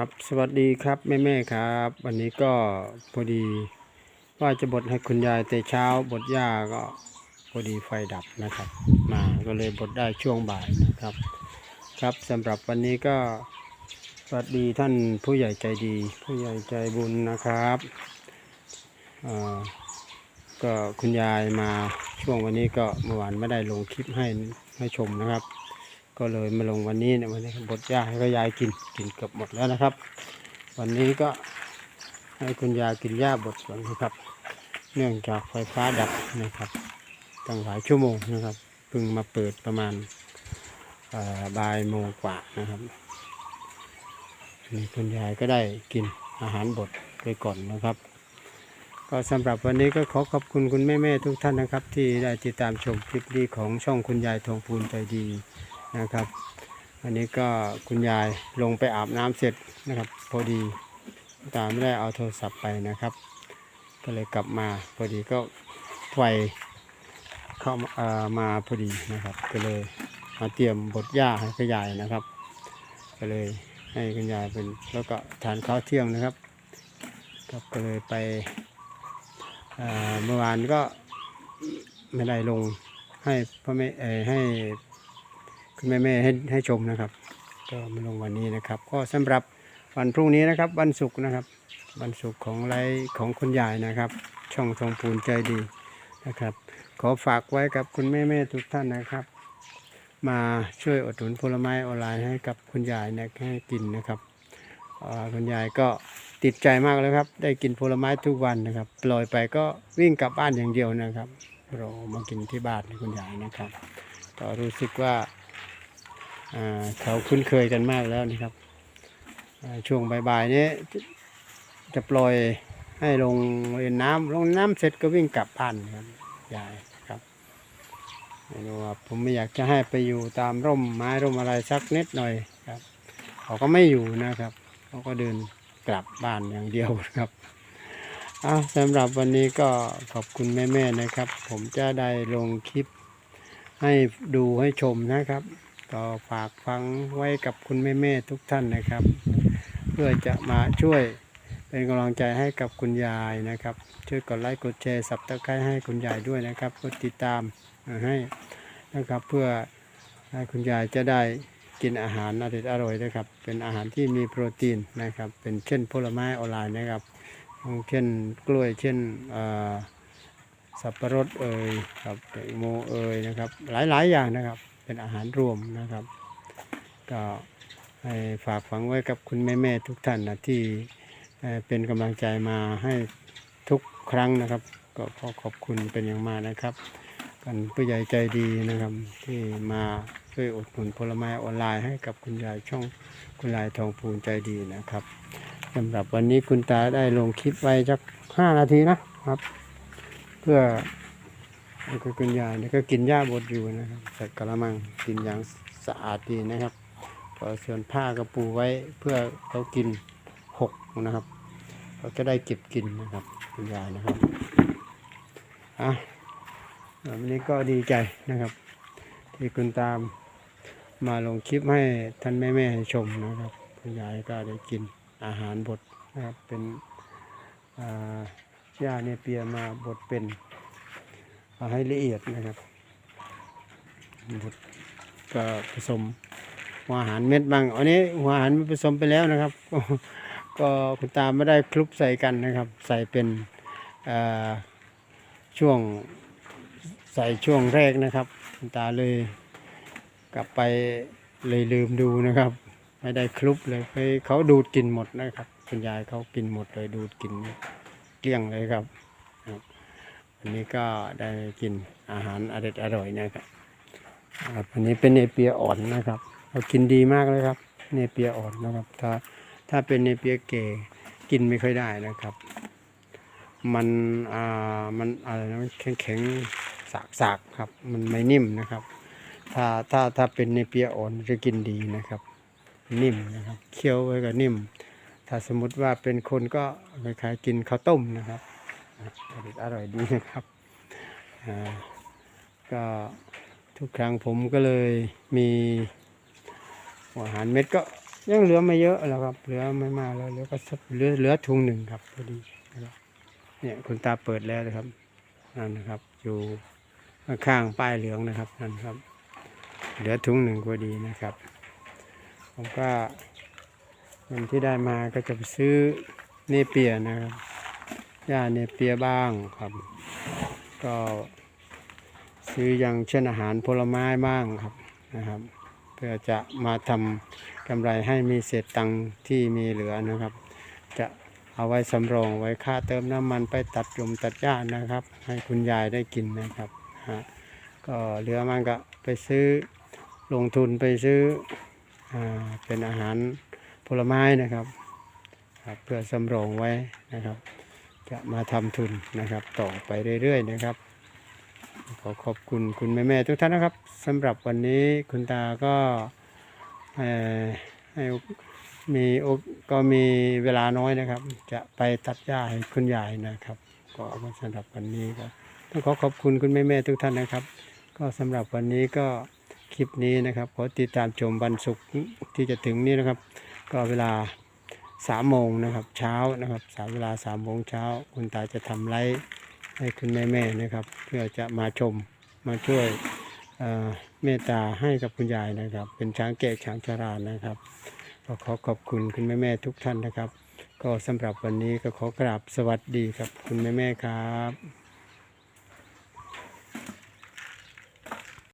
ครับสวัสดีครับแม่แม่ๆครับ วันนี้ก็พอดีว่าจะบดให้คุณยายแต่เช้าบดหญ้าก็พอดีไฟดับนะครับ มาก็เลยบดได้ช่วงบ่ายนะครับ ครับสำหรับวันนี้ก็สวัสดีท่านผู้ใหญ่ใจดี ผู้ใหญ่ใจบุญนะครับอ่าก็คุณยายมาช่วงวันนี้ก็เมื่อวานไม่ได้ลงคลิปให้ให้ชมนะครับ ก็เลยมาลงวันนี้เนี่ยวันนี้บดหญ้าให้ก็ยายกินกินเกือบหมดแล้วนะครับ วันนี้ก็ให้คุณยายกินหญ้าบดก่อนนะครับ เนื่องจากไฟฟ้าดับนะครับตั้งหลายชั่วโมงนะครับเพิ่งมาเปิดประมาณบ่ายโมงกว่านะครับนี่คุณยายก็ได้กินอาหารบดไปก่อนนะครับ ก็สำหรับวันนี้ก็ขอขอบคุณคุณแม่ ๆ ทุกท่านนะครับ ที่ได้ติดตามชมคลิปนี้ของช่องคุณยายทองพูนใจดี นะครับ อันนี้ก็คุณยายลงไปอาบน้ำเสร็จนะครับ พอดีตาไม่ได้เอาโทรศัพท์ไปนะครับ ก็เลยกลับมาพอดีก็ไฟเข้ามามาพอดีนะครับ ก็เลยมาเตรียมบดหญ้าให้คุณยายนะครับ ก็เลยให้คุณยายเป็นแล้วก็ทานข้าวเที่ยงนะครับครับก็เลยไปเมื่อวานก็ไม่ได้ลงให้พ่อแม่ให้ คุณแม่แม่ให้ให้ชมนะครับ ก็มาลงวันนี้นะครับ ก็สำหรับวันพรุ่งนี้นะครับ วันศุกร์นะครับ วันศุกร์ของไลฟ์ของคุณยายนะครับ ช่องทองปูนใจดีนะครับ ขอฝากไว้กับคุณแม่แม่ทุกท่านนะครับ มาช่วยอดหนุนผลไม้ออนไลน์ให้กับคุณยายนะให้กินนะครับคุณยายก็ติดใจมากเลยครับ ได้กินผลไม้ทุกวันนะครับ ปล่อยไปก็วิ่งกลับบ้านอย่างเดียวนะครับเรอมากินที่บ้านคุณยายนะครับ ก็รู้สึกว่า เขาคุ้นเคยกันมากแล้วนะครับ ช่วงบ่ายๆนี้จะปล่อยให้ลงเล่นน้ำลงน้ำเสร็จก็วิ่งกลับบ้านครับยายครับไม่รู้ว่าผมไม่อยากจะให้ไปอยู่ตามร่มไม้ร่มอะไรสักนิดหน่อยครับ เขาก็ไม่อยู่นะครับเขาก็เดินกลับบ้านอย่างเดียวครับอะสำหรับวันนี้ก็ขอบคุณแม่ๆนะครับ ผมจะได้ลงคลิปให้ดูให้ชมนะครับ ก็ฝากฟังไว้กับคุณแม่ๆทุกท่านนะครับ เพื่อจะมาช่วยเป็นกำลังใจให้กับคุณยายนะครับ ช่วยกดไลค์กดแชร์สับตะไคร้ให้คุณยายด้วยนะครับกดติดตามให้นะครับเพื่อให้คุณยายจะได้กินอาหารอร่อยอร่อยๆนะครับ เป็นอาหารที่มีโปรตีนนะครับ เป็นเช่นผลไม้ออนไลน์นะครับ เช่นกล้วยเช่นสับปะรดเอ่ยครับแตงโมเอ่ยนะครับ หลายๆอย่างนะครับ เป็นอาหารรวมนะครับ ก็ให้ฝากฝังไว้กับคุณแม่ๆทุกท่านนะที่เป็นกำลังใจมาให้ทุกครั้งนะครับ ก็ขอขอบคุณเป็นอย่างมากนะครับกันผู้ใหญ่ใจดีนะครับ ที่มาช่วยอดหนุนผลไม้ออนไลน์ให้กับคุณยายช่องคุณยายทองพูนใจดีนะครับสำหรับวันนี้คุณตาได้ลงคลิปไว้สักห้านาทีนะครับ เพื่อ ให้คุณยายเนี่ยก็กินหญ้าบดอยู่นะครับใส่กระมังกินอย่างสะอาดดีนะครับพอส่วนผ้าก็ปูไว้เพื่อเขากินหกนะครับเขาจะได้เก็บกินนะครับคุณยายนะครับอะวันนี้ก็ดีใจนะครับ ที่คุณตามมาลงคลิปให้ท่านแม่ๆให้ชมนะครับคุณยายก็ได้กินอาหารบดนะครับเป็นอ่าหญ้าเนี่ยเปียมาบดเป็น ให้ละเอียดนะครับบดก็ผสมหัวอาหารเม็ดบางอันนี้หัวอาหารผสมไปแล้วนะครับ ก็คุณตาไม่ได้คลุกใส่กันนะครับ ใส่เป็นช่วงใส่ช่วงแรกนะครับคุณตาเลยกลับไปเลยลืมดูนะครับ ไม่ได้คลุกเลยเขาดูดกินหมดนะครับคุณยายเขากินหมดเลยดูดกินเกลี้ยงเลยครับ วันนี้ก็ได้กินอาหารอร่อยอร่อยนะครับอันนี้เป็นเนเปียอ่อนนะครับเรากินดีมากเลยครับ เนเปียอ่อนนะครับ ถ้าถ้าเป็นเนเปียเก่กินไม่ค่อยได้นะครับ มันอ่ามันอะไรนะแข็งแข็งสากสากครับ มันไม่นิ่มนะครับ ถ้าถ้าถ้าเป็นเนเปียอ่อนจะกินดีนะครับ นิ่มนะครับเคี้ยวไว้ก็นิ่ม ถ้าสมมติว่าเป็นคนก็คล้ายๆกินข้าวต้มนะครับ อร่อยอร่อยดีนะครับ ก็ทุกครั้งผมก็เลยมีอาหารเม็ดก็ยังเหลือไม่เยอะแล้วครับ เหลือไม่มากแล้วเหลือก็เหลือเหลือถุงหนึ่งครับพอดีเนี่ยคุณตาเปิดแล้วนะครับนั่นนะครับ อยู่ข้างป้ายเหลืองนะครับนั่นครับ เหลือถุงหนึ่งพอดีนะครับ ผมก็เงินที่ได้มาก็จะไปซื้อเนเปียนะครับ หญ้าเนเปียบ้างครับ ก็ซื้ออย่างเช่นอาหารผลไม้บ้างครับนะครับ เพื่อจะมาทำกำไรให้มีเศษตังที่มีเหลือนะครับ จะเอาไว้สำรองไว้ค่าเติมน้ำมันไปตัดยมตัดหญ้านะครับ ให้คุณยายได้กินนะครับฮะก็เหลือมันก็ไปซื้อลงทุนไปซื้ออเป็นอาหารผลไม้นะครับครับเพื่อสำรองไว้นะครับ จะมาทำทุนนะครับ ต่อไปเรื่อยๆนะครับ ขอขอบคุณคุณแม่ๆทุกท่านนะครับสำหรับวันนี้คุณตาก็ให้มีอกก็มีเวลาน้อยนะครับ จะไปตัดหญ้าให้คุณยายนะครับ ก็สำหรับวันนี้ก็ต้องขอขอบคุณคุณแม่ๆทุกท่านนะครับ ก็สำหรับวันนี้ก็คลิปนี้นะครับขอติดตามชมวันศุกร์ที่จะถึงนี้นะครับ ก็เวลา สามโมงนะครับ เช้านะครับสามเวลาสามโมงเช้า คุณตาจะทำไลฟ์ให้คุณแม่ๆนะครับ เพื่อจะมาชมมาช่วยเมตตาให้กับคุณยายนะครับ เป็นช้างแก่ช้างชรานะครับก็ขอขอบคุณคุณแม่ๆทุกท่านนะครับ ก็สำหรับวันนี้ก็ขอกราบสวัสดีครับคุณแม่ๆครับ